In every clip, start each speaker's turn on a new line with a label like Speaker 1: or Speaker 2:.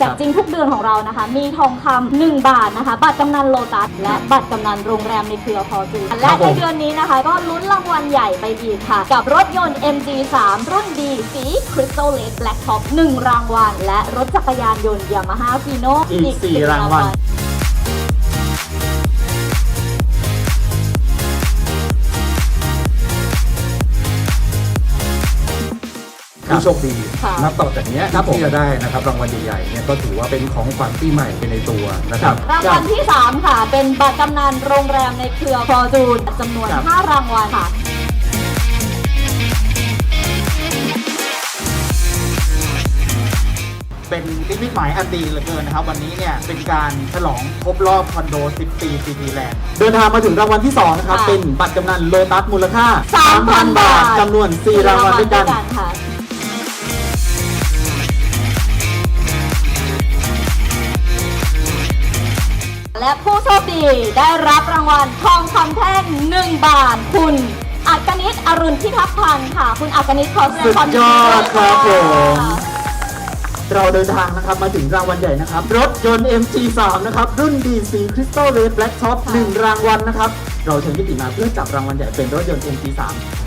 Speaker 1: จากจริงทุกเดือนของเรานะคะ มีทองคำหนึ่งบาทนะคะ บัตรกำนันโลตัสและบัตรกำนันโรงแรมในเครือพอจูนและในเดือนนี้นะคะ ก็ลุ้นรางวัลใหญ่ไปอีกค่ะ กับรถยนต์ MG3 รุ่นดีสีคริสตัลเลสแบล็คท็อป1รางวัล และรถจักรยานยนต์ยามาฮ่าฟีโน
Speaker 2: อีก
Speaker 1: 4
Speaker 2: รางวัล
Speaker 3: ผู้โชคดี
Speaker 1: ค่ะ
Speaker 3: นับต่อจากเนี้ย
Speaker 2: ครับผม
Speaker 3: ที่จะได้นะครับรางวัลใหญ่ๆเนี่ยก็ถือว่าเป็นของขวัญปีใหม่ไปในตัวนะครับ
Speaker 1: รางวัลที่ 3 ค่ะ เป็นบัตรกำนันโรงแรมในเครือพอจูนจำนวน
Speaker 2: ครับ
Speaker 1: 5 รางวัลค่ะ
Speaker 2: เป็นนิมิตหมายอันดีเหลือเกินนะครับ วันนี้เนี่ยเป็นการฉลองครบรอบคอนโด 10 ปีซีพีแลนด์ เดินทางมาถึงรางวัลที่ 2 นะครับ
Speaker 1: ค่ะ
Speaker 2: เป็นบัตรกำนันโลตัสมูลค่า
Speaker 1: 3,000
Speaker 2: บาทจำนวน 4 รางวัลด้วยกัน
Speaker 1: ค่ะ และผู้โชคดีได้รับรางวัลทองคำแท่ง1บาทคุณอักนิตอรุณพิทักษ์พันธ์ค่ะ คุณอักนิตขอแสดงความ
Speaker 2: สุดยอดครับผม
Speaker 1: ค่ะ
Speaker 2: เราเดินทางนะครับมาถึงรางวัลใหญ่นะครับ รถยนต์ MG3 นะครับ รุ่นดีสีคริสตัลเรดแบล็กท็อป1รางวัลนะครับ เราเชิญพี่ตีมาเพื่อจับรางวัลใหญ่เป็นรถยนต์ MG3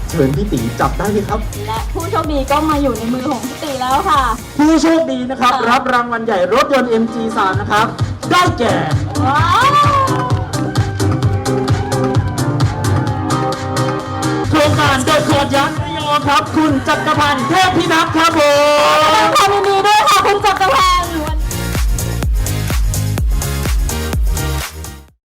Speaker 2: เชิญพี่ตีจับได้เลยครับ
Speaker 1: และผู้โชคดีก็มาอยู่ในมือของพี่ตีแล้วค่ะ
Speaker 2: ผู้โชคดีนะครับ
Speaker 1: ค่ะ
Speaker 2: รับรางวัลใหญ่รถยนต์ MG3 นะครับ ได้แก่โครงการเดินขวดยันระยอครับ คุณจักรพันธ์เทพพิทักษ์ครับผม